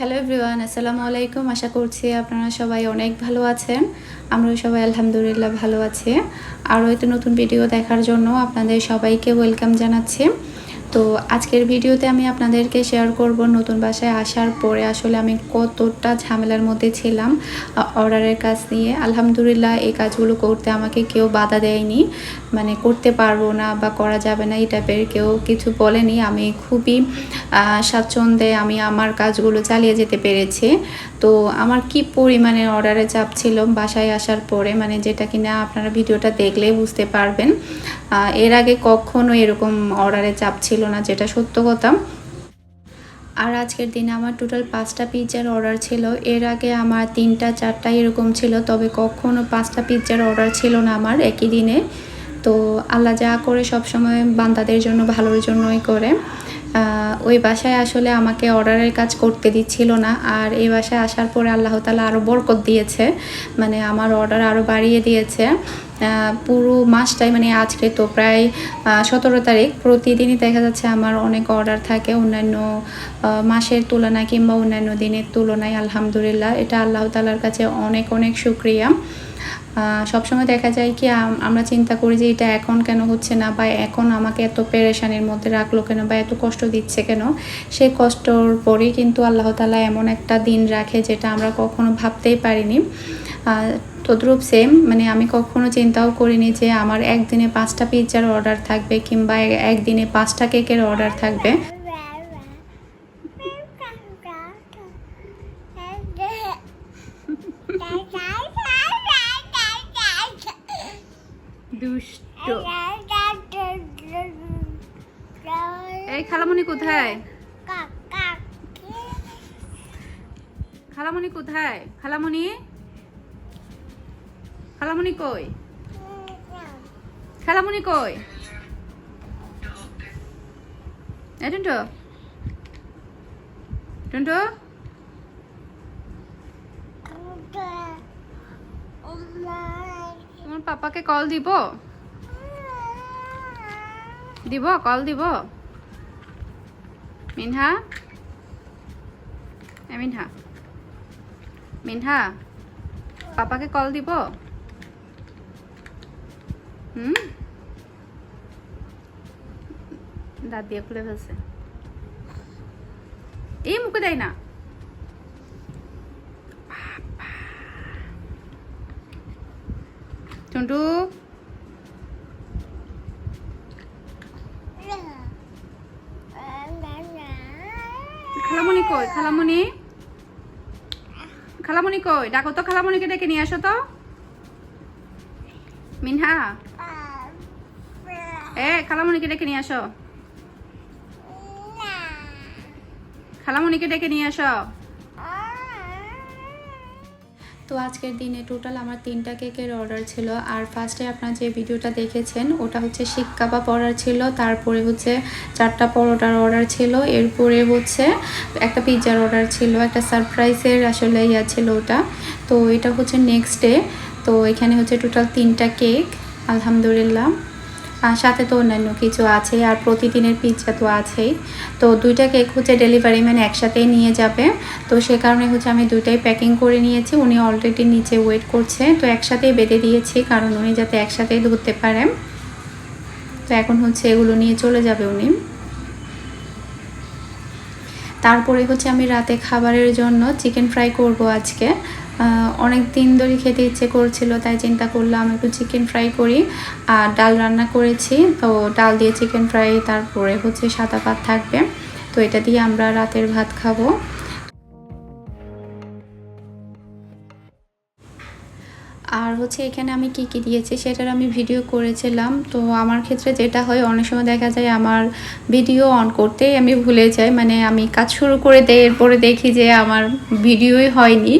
Hello everyone আসসালামু আলাইকুম আশা করছি আপনারা সবাই অনেক ভালো আছেন। আমরাও সবাই আলহামদুলিল্লাহ ভালো আছি। আরও একটা নতুন ভিডিও দেখার জন্য আপনাদের সবাইকে ওয়েলকাম জানাচ্ছি। তো আজকের ভিডিওতে আমি আপনাদেরকে শেয়ার করব নতুন বাসায় আসার পরে আসলে আমি কতটা ঝামেলার মধ্যে ছিলাম অর্ডারের কাজ নিয়ে। আলহামদুলিল্লাহ এই কাজগুলো করতে আমাকে কেউ বাধা দেয়নি মানে করতে পারব না বা করা যাবে না এই টাইপের কেউ কিছু বলেনি। আমি খুবই স্বাচ্ছন্দ্যে আমি আমার কাজগুলো চালিয়ে যেতে পেরেছি। তো আমার কি পরিমাণে অর্ডারে চাপ ছিল বাসায় আসার পরে? মানে যেটা কিনা আপনারা ভিডিওটা দেখলেই বুঝতে পারবেন। এর আগে কখনো এরকম অর্ডারে চাপ ছিল না, যেটা সত্য কথা। আর আজকের দিনে আমার টোটাল পাঁচটা পিৎজার অর্ডার ছিল। এর আগে আমার তিনটা, চারটা এরকম ছিল, তবে কখনও পাঁচটা পিৎজার অর্ডার ছিল না আমার একই দিনে। তো আল্লাহ যা করে সবসময় বান্দাদের জন্য ভালোর জন্যই করে। ওই বাসায় আসলে আমাকে অর্ডারের কাজ করতে দিচ্ছিল না। আর এই বাসায় আসার পরে আল্লাহ তালা আরও বরকত দিয়েছে। মানে আমার অর্ডার আরও বাড়িয়ে দিয়েছে। পুরো মাসটাই মানে আজকে তো প্রায় সতেরো তারিখ। প্রতিদিনই দেখা যাচ্ছে আমার অনেক অর্ডার থাকে। অন্যান্য মাসের তুলনায় কিংবা অন্যান্য দিনের তুলনায় আলহামদুলিল্লাহ। এটা আল্লাহ তালার কাছে অনেক অনেক শুক্রিয়া। আহ, সবসময় দেখা যায় কি, আম- আমরা চিন্তা করি যে এটা এখন কেন হচ্ছে না বা এখন আমাকে এত পেরেশানির মধ্যে রাখল কেন বা এত কষ্ট দিচ্ছে কেন? সেই কষ্টর পরেই কিন্তু আল্লাহ তালা এমন একটা দিন রাখে যেটা আমরা কখনো ভাবতেই পারিনি। তদ্রূপ সেম মানে আমি কখনো চিন্তাও করিনি যে আমার একদিনে পাঁচটা পিৎজার অর্ডার থাকবে কিংবা একদিনে পাঁচটা কেকের অর্ডার থাকবে। খালামণি কোথায়? খালামণি কোথায়? খালামণি? খালামণি কই? খালামণি কই? এই টুন্টু। টুন্টু? তোমার পাপাকে কল দিব? দিব? কল দিব? মিনহা? মিনহা। মিনহা, পাপাকে কল দিব? হুম? দাঁত দিয়ে খুলে ফেলছে। এই মুখে দেয় না। টুন্টু খালামণি খালামুনি খালামণি কই? ডাকো তো খালামণিকে ডেকে নিয়ে আসো তো। মিনহা? এ খালামণিকে ডেকে নিয়ে আসো। খালামণিকে ডেকে নিয়ে আসো। তো আজকের দিনে টোটাল আমার তিনটা কেকের অর্ডার ছিল। আর ফার্স্টে আপনার যে ভিডিওটা দেখেছেন, ওটা হচ্ছে শিক কাবাব অর্ডার ছিল, তারপরে হচ্ছে চারটা পরোটার অর্ডার ছিল, এরপরে হচ্ছে একটা পিৎজার অর্ডার ছিল, একটা সারপ্রাইজের আসলে ইয়া ছিল ওটা। তো এটা হচ্ছে নেক্সট ডে তো এখানে হচ্ছে টোটাল তিনটা কেক আলহামদুলিল্লাহ। সাথে তো অন্যান্য কিছু আছে আর প্রতিদিনের পিৎজা তো আছেই। তো দুইটা কেক হচ্ছে ডেলিভারি ম্যান একসাথেই নিয়ে যাবে। তো সে কারণে হচ্ছে আমি দুইটাই প্যাকিং করে নিয়েছি। উনি অলরেডি নিচে ওয়েট করছে। তো একসাথেই বেঁধে দিয়েছি কারণ উনি যাতে একসাথেই ধরতে পারে। তো এখন হচ্ছে এগুলো নিয়ে চলে যাবে উনি। তারপরে হচ্ছে আমি রাতে খাবারের জন্য চিকেন ফ্রাই করব আজকে। অনেক দিন ধরে খেতে ইচ্ছে করছিল, তাই চিন্তা করলাম একটু চিকেন ফ্রাই করি। আর ডাল রান্না করেছি, তো ডাল দিয়ে চিকেন ফ্রাই তারপরে হচ্ছে সাদা ভাত থাকবে। তো এটা দিয়ে আমরা রাতের ভাত খাব। আর হচ্ছে এখানে আমি কি কি দিয়েছি সেটার আমি ভিডিও করেছিলাম। তো আমার ক্ষেত্রে যেটা হয়, অনেক সময় দেখা যায় আমার ভিডিও অন করতেই আমি ভুলে যাই। মানে আমি কাজ শুরু করে দেয় এরপরে দেখি যে আমার ভিডিওই হয়নি।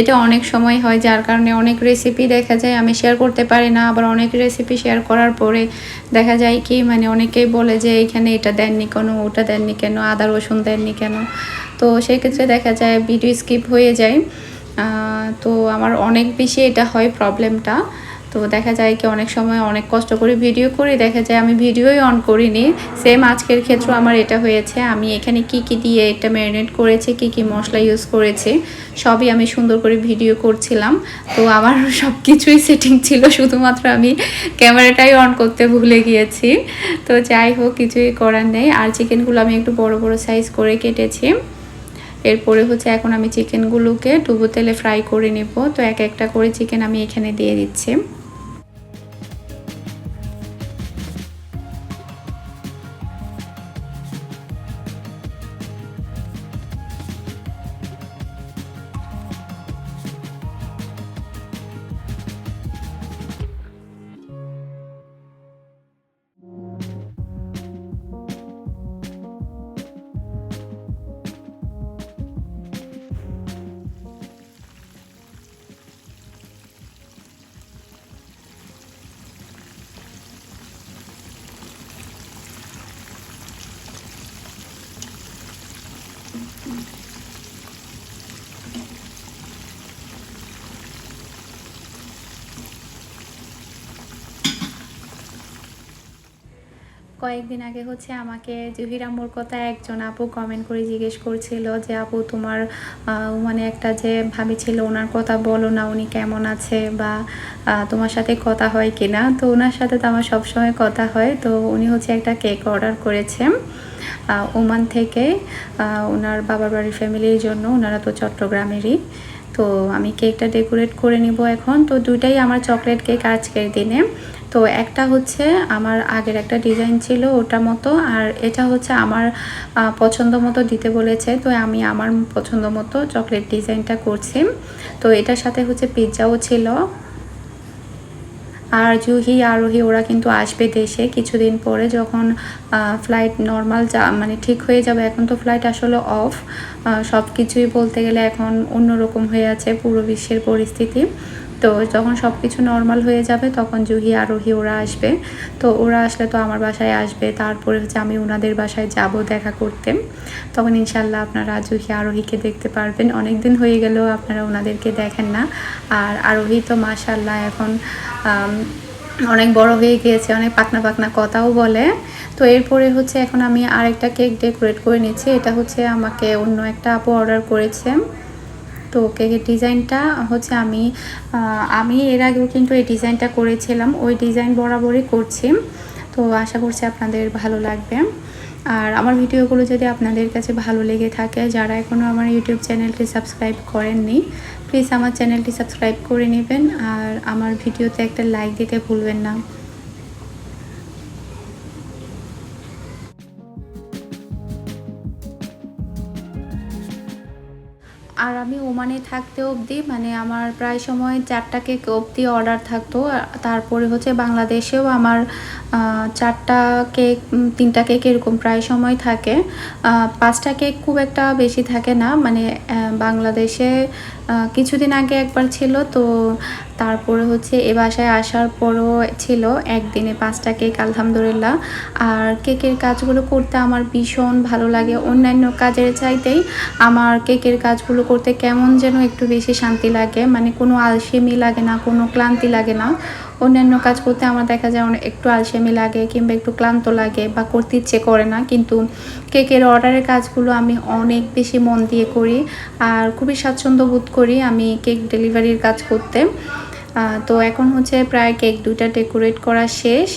এটা অনেক সময় হয়, যার কারণে অনেক রেসিপি দেখা যায় আমি শেয়ার করতে পারি না। আবার অনেক রেসিপি শেয়ার করার পরে দেখা যায় কি মানে অনেকেই বলে যে এখানে এটা দেননি কেন, ওটা দেননি কেন, আদা রসুন দেননি কেন। তো সেক্ষেত্রে দেখা যায় ভিডিও স্কিপ হয়ে যায়। তো আমার অনেক বেশি এটা হয় প্রবলেমটা তো দেখা যায় কি অনেক সময় অনেক কষ্ট করে ভিডিও করি, দেখা যায় আমি ভিডিওই অন করিনি। সেম আজকের ক্ষেত্রে আমার এটা হয়েছে। আমি এখানে কি কি দিয়ে এটা ম্যারিনেট করেছি, কি কি মশলা ইউজ করেছি, সবই আমি সুন্দর করে ভিডিও করছিলাম। তো আমার সব কিছুই সেটিং ছিল, শুধুমাত্র আমি ক্যামেরাটাই অন করতে ভুলে গিয়েছি। তো যাই হোক, কিছুই করার নেই। আর চিকেনগুলো আমি একটু বড় বড় সাইজ করে কেটেছি। এরপরে হচ্ছে এখন আমি চিকেনগুলোকে ডুবো তেলে ফ্রাই করে নেব। তো এক একটা করে চিকেন আমি এখানে দিয়ে দিচ্ছি। কয়েকদিন আগে হচ্ছে আমাকে জহির আম্মুর কথা একজন আপু কমেন্ট করে জিজ্ঞেস করছিল যে, আপু, তোমার মানে একটা যে ভাবি ছিল, ওনার কথা বলো না, উনি কেমন আছে বা তোমার সাথে কথা হয় কি না তো ওনার সাথে তো আমার সবসময় কথা হয়। তো উনি হচ্ছে একটা কেক অর্ডার করেছেন ওমান থেকে ওনার বাবার বাড়ির ফ্যামিলির জন্য। ওনারা তো চট্টগ্রামেরই। তো আমি কেকটা ডেকোরেট করে নিব এখন। তো দুইটাই আমার চকলেট কেক আজকের দিনে। তো একটা হচ্ছে আমার আগের একটা ডিজাইন ছিল ওটা মতো, আর এটা হচ্ছে আমার পছন্দ মতো দিতে বলেছে, তো আমি আমার পছন্দ মতো চকলেট ডিজাইনটা করছি। তো এটার সাথে হচ্ছে পিৎজাও ছিল। আর জুহি, আরোহী ওরা কিন্তু আসবে দেশে কিছুদিন পরে যখন ফ্লাইট নর্মাল যা মানে ঠিক হয়ে যাবে, এখন তো ফ্লাইট আসলে অফ সব কিছুই বলতে গেলে এখন অন্যরকম হয়ে আছে পুরো বিশ্বের পরিস্থিতি। তো যখন সব কিছু নর্মাল হয়ে যাবে, তখন জুহি আরোহী ওরা আসবে। তো ওরা আসলে তো আমার বাসায় আসবে, তারপরে হচ্ছে আমি ওনাদের বাসায় যাব দেখা করতে। তখন ইনশাল্লাহ আপনারা জুহি আরোহীকে দেখতে পারবেন। অনেক দিন হয়ে গেলেও আপনারা ওনাদেরকে দেখেন না। আর আরোহী তো মাশাল্লাহ এখন অনেক বড় হয়ে গিয়েছে, অনেক পাকনা পাকনা কথাও বলে। তো এরপরে হচ্ছে এখন আমি আরেকটা কেক ডেকোরেট করে নিচ্ছি। এটা হচ্ছে আমাকে অন্য একটা আপু অর্ডার করেছে। তো কেকের ডিজাইনটা হচ্ছে আমি আমি এর আগেও কিন্তু এই ডিজাইনটা করেছিলাম, ওই ডিজাইন বরাবরই করছি। তো আশা করছি আপনাদের ভালো লাগবে। আর আমার ভিডিওগুলো যদি আপনাদের কাছে ভালো লেগে থাকে, যারা এখনও আমার ইউটিউব চ্যানেলটি সাবস্ক্রাইব করেননি, প্লিজ আমার চ্যানেলটি সাবস্ক্রাইব করে নেবেন। আর আমার ভিডিওতে একটা লাইক দিতে ভুলবেন না। আর আমি ওমানে থাকতে অবধি মানে আমার প্রায় সময় চারটা কেক অবধি অর্ডার থাকতো। তারপরে হচ্ছে বাংলাদেশেও আমার চারটা কেক তিনটা কেক এরকম প্রায় সময় থাকে। পাঁচটা কেক খুব একটা বেশি থাকে না। মানে বাংলাদেশে কিছুদিন আগে একবার ছিল, তো তারপরে হচ্ছে এ বাসায় আসার পরও ছিল। একদিনে পাঁচটা কেক, আলহামদুলিল্লাহ। আর কেকের কাজগুলো করতে আমার ভীষণ ভালো লাগে। অন্যান্য কাজের চাইতেই আমার কেকের কাজগুলো করতে কেমন যেন একটু বেশি শান্তি লাগে। মানে কোনো আলসেমি লাগে না, কোনো ক্লান্তি লাগে না। অন্যান্য কাজ করতে আমার দেখা যায় অনেক একটু আলসেমি লাগে কিংবা একটু ক্লান্ত লাগে বা করতে ইচ্ছে করে না। কিন্তু কেকের অর্ডারের কাজগুলো আমি অনেক বেশি মন দিয়ে করি আর খুবই স্বাচ্ছন্দ্য বোধ করি। আমি কেক ডেলিভারির কাজ করতে তো এখন হচ্ছে প্রায় কেক দুটা ডেকোরেট করা শেষ।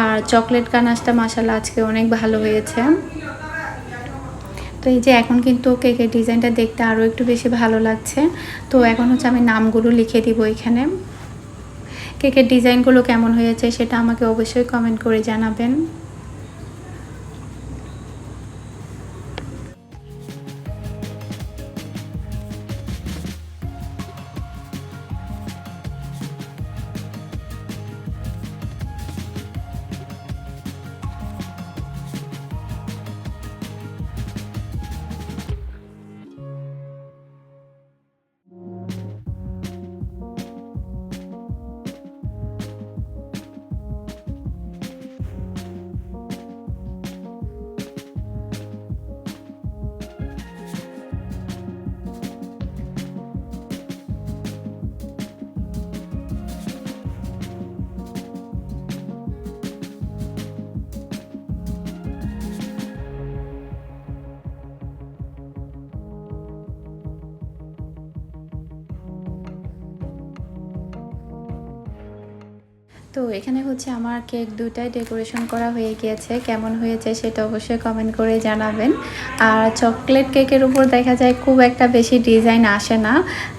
আর চকলেট কানাসটা মাসালা আজকে অনেক ভালো হয়েছে। তো এই যে এখন কিন্তু কেকের ডিজাইনটা দেখতে আরও একটু বেশি ভালো লাগছে। তো এখন হচ্ছে আমি নামগুলো লিখে দিব এখানে। কেকের ডিজাইনগুলো কেমন হয়েছে সেটা আমাকে অবশ্যই কমেন্ট করে জানাবেন। তো এখানে হচ্ছে আমার কেক দুটাই ডেকোরেশন করা হয়ে গিয়েছে। কেমন হয়েছে সেটা অবশ্যই কমেন্ট করে জানাবেন। আর চকলেট কেকের উপর দেখা যায় খুব একটা বেশি ডিজাইন আসে না।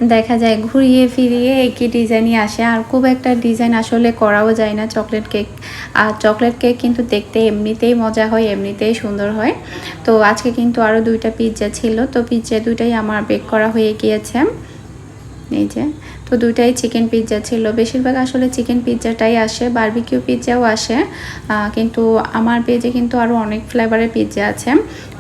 দেখা যায় ঘুরিয়ে ফিরিয়ে একই ডিজাইনই আসে। আর খুব একটা ডিজাইন আসলে করাও যায় না চকলেট কেক। আর চকলেট কেক কিন্তু দেখতে এমনিতেই মজা হয়, এমনিতেই সুন্দর হয়। তো আজকে কিন্তু আরও দুইটা পিৎজা ছিল। তো পিৎজা দুইটাই আমার বেক করা হয়ে গিয়েছে। এই যে। তো দুইটাই চিকেন পিৎজা ছিল। বেশিরভাগ আসলে চিকেন পিৎজাটাই আসে বারবিকিউ পিৎজাও আসে। কিন্তু আমার পেজে কিন্তু আরও অনেক ফ্লেভারের পিৎজা আছে।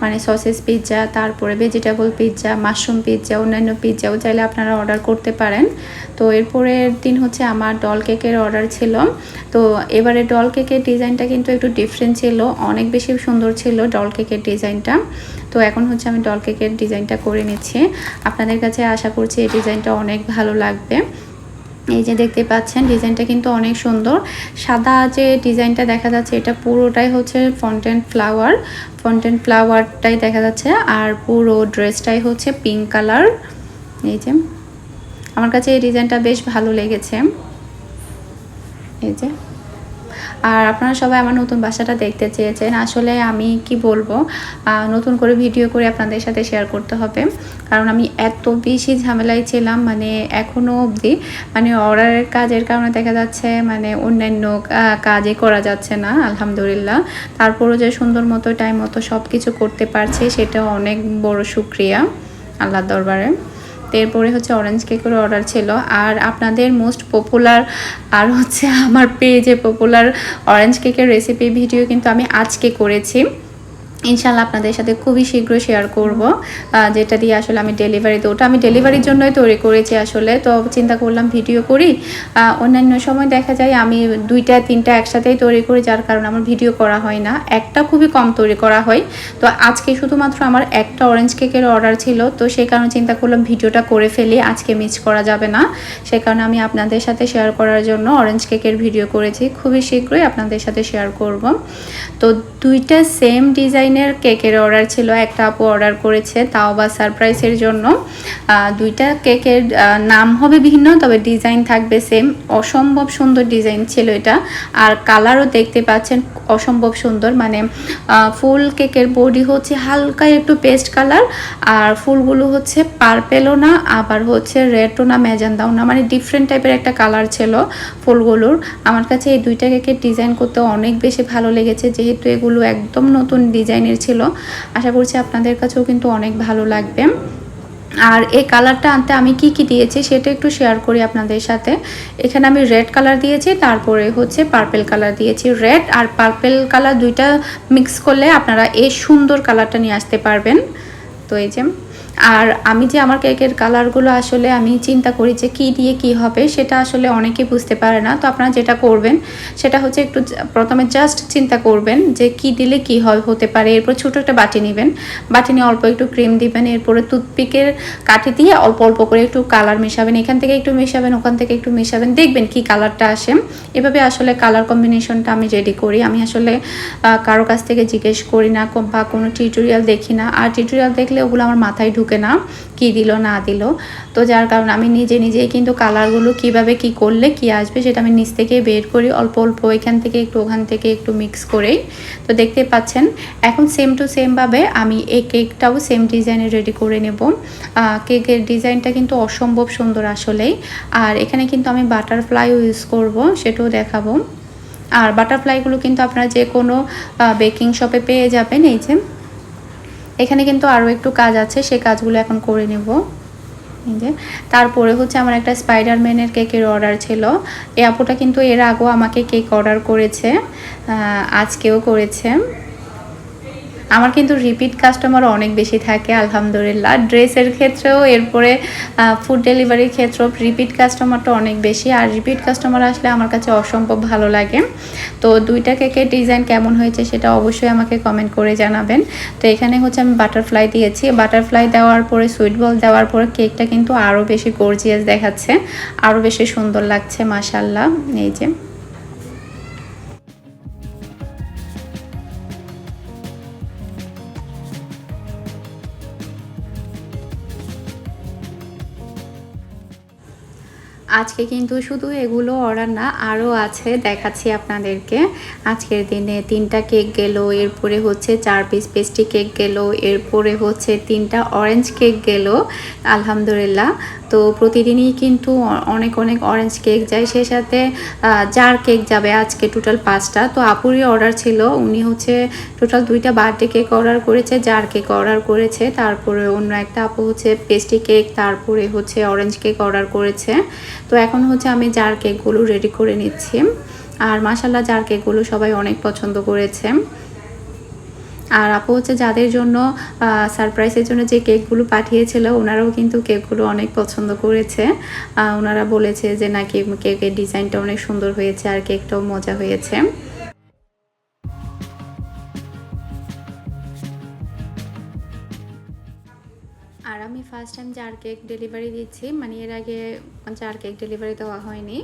মানে সসেস পিৎজা তারপরে ভেজিটেবল পিৎজা মাশরুম পিৎজা অন্যান্য পিৎজাও চাইলে আপনারা অর্ডার করতে পারেন। তো এরপরের দিন হচ্ছে আমার ডল কেকের অর্ডার ছিল। তো এবারে ডল কেকের ডিজাইনটা কিন্তু একটু ডিফারেন্ট ছিল। অনেক বেশি সুন্দর ছিল ডল কেকের ডিজাইনটা তো এখন হচ্ছে আমি ডল কেকের ডিজাইনটা করে নিচ্ছি। আপনাদের কাছে আশা করছি এই ডিজাইনটা অনেক ভালো লাগবে। এই যে দেখতে পাচ্ছেন, ডিজাইনটা কিন্তু অনেক সুন্দর। সাদা যে ডিজাইনটা দেখা যাচ্ছে, এটা পুরোটাই হচ্ছে ফন্টেন ফ্লাওয়ার ফন্টেন ফ্লাওয়ারটাই দেখা যাচ্ছে, আর পুরো ড্রেসটাই হচ্ছে পিঙ্ক কালার এই যে, আমার কাছে এই ডিজাইনটা বেশ ভালো লেগেছে। এই যে। আর আপনারা সবাই আমার নতুন বাসাটা দেখতে চেয়েছেন। আসলে আমি কি বলব? নতুন করে ভিডিও করে আপনাদের সাথে শেয়ার করতে হবে। কারণ আমি এত বেশি ঝামেলায় ছিলাম মানে এখনও অবধি। মানে অর্ডারের কাজের কারণে দেখা যাচ্ছে মানে অন্যান্য কাজে করা যাচ্ছে না, আলহামদুলিল্লাহ। তারপরও যে সুন্দর মতো, টাইম মতো সব কিছু করতে পারছি সেটা অনেক বড় সুক্রিয়া আল্লাহ দরবারে। এরপরে হচ্ছে অরেঞ্জ কেকের অর্ডার ছিল। আর আপনাদের মোস্ট পপুলার আর হচ্ছে আমার পেজে পপুলার অরেঞ্জ কেকের রেসিপি ভিডিও কিন্তু আমি আজকে করেছি। ইনশাল্লাহ আপনাদের সাথে খুবই শীঘ্র শেয়ার করব। যেটা দিয়ে আসলে আমি ডেলিভারিতে ওটা আমি ডেলিভারির জন্যই তৈরি করেছি আসলে। তো চিন্তা করলাম ভিডিও করি। অন্যান্য সময় দেখা যায় আমি দুইটা, তিনটা একসাথেই তৈরি করি, যার কারণে আমার ভিডিও করা হয় না। একটা খুবই কম তৈরি করা হয়। তো আজকে শুধুমাত্র আমার একটা অরেঞ্জ কেকের অর্ডার ছিল। তো সেই কারণে চিন্তা করলাম ভিডিওটা করে ফেলি, আজকে মিস করা যাবে না। সে কারণে আমি আপনাদের সাথে শেয়ার করার জন্য অরেঞ্জ কেকের ভিডিও করেছি। খুবই শীঘ্রই আপনাদের সাথে শেয়ার করব। তো দুইটা সেম ডিজাইন দিনের কেকের অর্ডার ছিল, একটা আপু অর্ডার করেছে, তাও বা সারপ্রাইজের জন্য। দুইটা কেকের নাম হবে ভিন্ন, তবে ডিজাইন থাকবে সেম। অসম্ভব সুন্দর ডিজাইন ছিল এটা। আর কালারও দেখতে পাচ্ছেন অসম্ভব সুন্দর মানে ফুল কেকের বডি হচ্ছে হালকা একটু পেস্ট কালার, আর ফুলগুলো হচ্ছে পার্পেলও না, আবার হচ্ছে রেডও না ম্যাজান্দাও না মানে ডিফারেন্ট টাইপের একটা কালার ছিল ফুলগুলোর। আমার কাছে এই দুইটা কেকের ডিজাইন করতে অনেক বেশি ভালো লেগেছে, যেহেতু এগুলো একদম নতুন ডিজাইনের ছিল। আশা করছি আপনাদের কাছেও কিন্তু অনেক ভালো লাগবে। আর এই কালারটা আনতে আমি কি কি দিয়েছি সেটা একটু শেয়ার করি আপনাদের সাথে। এখানে আমি রেড কালার দিয়েছি, তারপরে হচ্ছে পার্পেল কালার দিয়েছি। রেড আর পার্পেল কালার দুইটা মিক্স করলে আপনারা এই সুন্দর কালারটা নিয়ে আসতে পারবেন। তো এই যে আর আমি যে আমার কেকের কালারগুলো আসলে আমি চিন্তা করি যে কী দিয়ে কি হবে, সেটা আসলে অনেকে বুঝতে পারে না। তো আপনারা যেটা করবেন, সেটা হচ্ছে একটু প্রথমে জাস্ট চিন্তা করবেন যে কি দিলে কি হতে পারে। এরপর ছোটো একটা বাটি নেবেন। বাটি নিয়ে অল্প একটু ক্রিম দিবেন। এরপরে টুথপিকের কাঠি দিয়ে অল্প অল্প করে একটু কালার মেশাবেন। এখান থেকে একটু মেশাবেন, ওখান থেকে একটু মেশাবেন। দেখবেন কি কালারটা আসে। এভাবে আসলে কালার কম্বিনেশনটা আমি রেডি করি। আমি আসলে কারও কাছ থেকে জিজ্ঞেস করি না, বা কোনো টিউটোরিয়াল দেখি না। আর টিউটোরিয়াল দেখলে ওগুলো আমার মাথায় না কি দিল, না দিল। তো যার কারণে আমি নিজে নিজেই কিন্তু কালারগুলো কীভাবে কি করলে কি আসবে সেটা আমি নিচ থেকে বের করি, অল্প অল্প এখান থেকে একটু ওখান থেকে একটু মিক্স করেই। তো দেখতে পাচ্ছেন, এখন সেম টু সেমভাবে আমি এই কেকটাও সেম ডিজাইনে রেডি করে নেব। কেকের ডিজাইনটা কিন্তু অসম্ভব সুন্দর আসলেই। আর এখানে কিন্তু আমি বাটারফ্লাইও ইউজ করব, সেটাও দেখাবো। আর বাটারফ্লাইগুলো কিন্তু আপনারা যে কোনো বেকিং শপে পেয়ে যাবেন, এই যে এখানে কিন্তু আরও একটু কাজ আছে সে কাজগুলো এখন করে নেব। যে, তারপরে হচ্ছে আমার একটা স্পাইডারম্যানের কেকের অর্ডার ছিল। এই আপুটা কিন্তু এর আগেও আমাকে কেক অর্ডার করেছে আজকেও করেছে। আমার কিন্তু রিপিট কাস্টমার অনেক বেশি থাকে, আলহামদুলিল্লাহ। ড্রেসের ক্ষেত্রেও, এরপরে ফুড ডেলিভারির ক্ষেত্রেও রিপিট কাস্টমারটা অনেক বেশি। আর রিপিট কাস্টমার আসলে আমার কাছে অসম্ভব ভালো লাগে। তো দুইটা কেকের ডিজাইন কেমন হয়েছে সেটা অবশ্যই আমাকে কমেন্ট করে জানাবেন। তো এখানে হচ্ছে আমি বাটারফ্লাই দিয়েছি। বাটারফ্লাই দেওয়ার পরে সুইট বল দেওয়ার পরে কেকটা কিন্তু আরও বেশি গর্জিয়াস দেখাচ্ছে। আরও বেশি সুন্দর লাগছে মাসাল্লাহ এই যে। আজকে কিন্তু শুধু এগুলো অর্ডার না, আরও আছে দেখাচ্ছি আপনাদেরকে। আজকের দিনে তিনটা কেক গেল, এরপরে হচ্ছে চার পিস পেস্ট্রি কেক গেল, এরপরে হচ্ছে তিনটা অরেঞ্জ কেক গেল, আলহামদুলিল্লাহ। তো প্রতিদিনই কিন্তু অনেক অনেক অরেঞ্জ কেক যায়। সেই সাথে জার কেক যাবে আজকে টোটাল পাঁচটা। তো আপুরই অর্ডার ছিল, উনি হচ্ছে টোটাল দুইটা বার্থডে কেক অর্ডার করেছে জার কেক অর্ডার করেছে, তারপরে অন্য একটা আপু হচ্ছে পেস্ট্রি কেক, তারপরে হচ্ছে অরেঞ্জ কেক অর্ডার করেছে। তো এখন হচ্ছে আমি জার কেকগুলো রেডি করে নিচ্ছি। আর মাসাল্লাহ জার কেকগুলো সবাই অনেক পছন্দ করেছে। আর আপু হচ্ছে যাদের জন্য সারপ্রাইজের জন্য যে কেকগুলো পাঠিয়েছিল, ওনারাও কিন্তু কেকগুলো অনেক পছন্দ করেছে। ওনারা বলেছে যে, নাকি কেকের ডিজাইনটা অনেক সুন্দর হয়েছে আর কেকটাও মজা হয়েছে। আমি first time jar cake delivery দিচ্ছি। মানে এর আগে জার কেক ডেলিভারি দেওয়া হয়নি।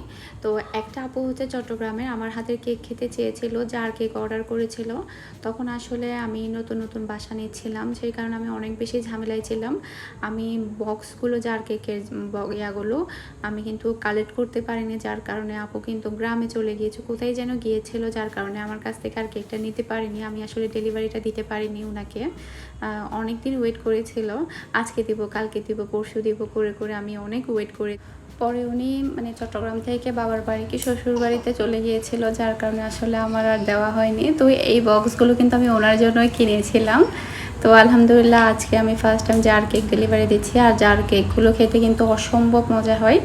তো একটা আপু হচ্ছে চট্টগ্রামের, আমার হাতের কেক খেতে চেয়েছিল জার কেক অর্ডার করেছিল। তখন আসলে আমি নতুন নতুন বাসা নিচ্ছিলাম। সেই কারণে আমি অনেক বেশি ঝামেলায় ছিলাম। আমি বক্সগুলো জার কেকের ইয়াগুলো আমি কিন্তু কালেক্ট করতে পারিনি, যার কারণে আপু কিন্তু গ্রামে চলে গিয়েছে, কোথায় যেন গিয়েছিল, যার কারণে আমার কাছ থেকে আর কেকটা নিতে পারিনি। আমি আসলে ডেলিভারিটা দিতে পারিনি ওনাকে অনেক দিন ওয়েট করেছিল। আজকে দিব কালকে দিব, পরশু দিব, করে করে আমি অনেক ওয়েট করে। পরে উনি মানে চট্টগ্রাম থেকে বাবার বাড়ি কি শ্বশুর বাড়িতে চলে গিয়েছিল, যার কারণে আসলে আমার আর দেওয়া হয়নি। তো এই বক্সগুলো কিন্তু আমি ওনার জন্যই কিনেছিলাম। তো আলহামদুলিল্লাহ আজকে আমি first time jar cake delivery দিচ্ছি। আর জার কেকগুলো খেতে কিন্তু অসম্ভব মজা হয়।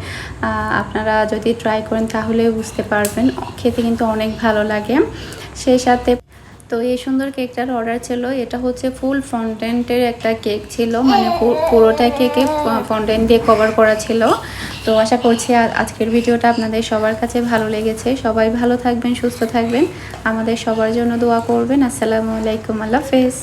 আপনারা যদি ট্রাই করেন তাহলে বুঝতে পারবেন। খেতে কিন্তু অনেক ভালো লাগে। সেই সাথে তো এই সুন্দর কেকটার অর্ডার ছিল। এটা হচ্ছে ফুল ফন্টেন্টের একটা কেক ছিল। মানে পুরোটা কেকে ফন্টেন্ট দিয়ে কভার করা ছিল। তো আশা করছি আজকের ভিডিওটা আপনাদের সবার কাছে ভালো লেগেছে। সবাই ভালো থাকবেন, সুস্থ থাকবেন। আমাদের সবার জন্য দোয়া করবেন। আসসালামু আলাইকুম। আল্লাহ হাফেজ।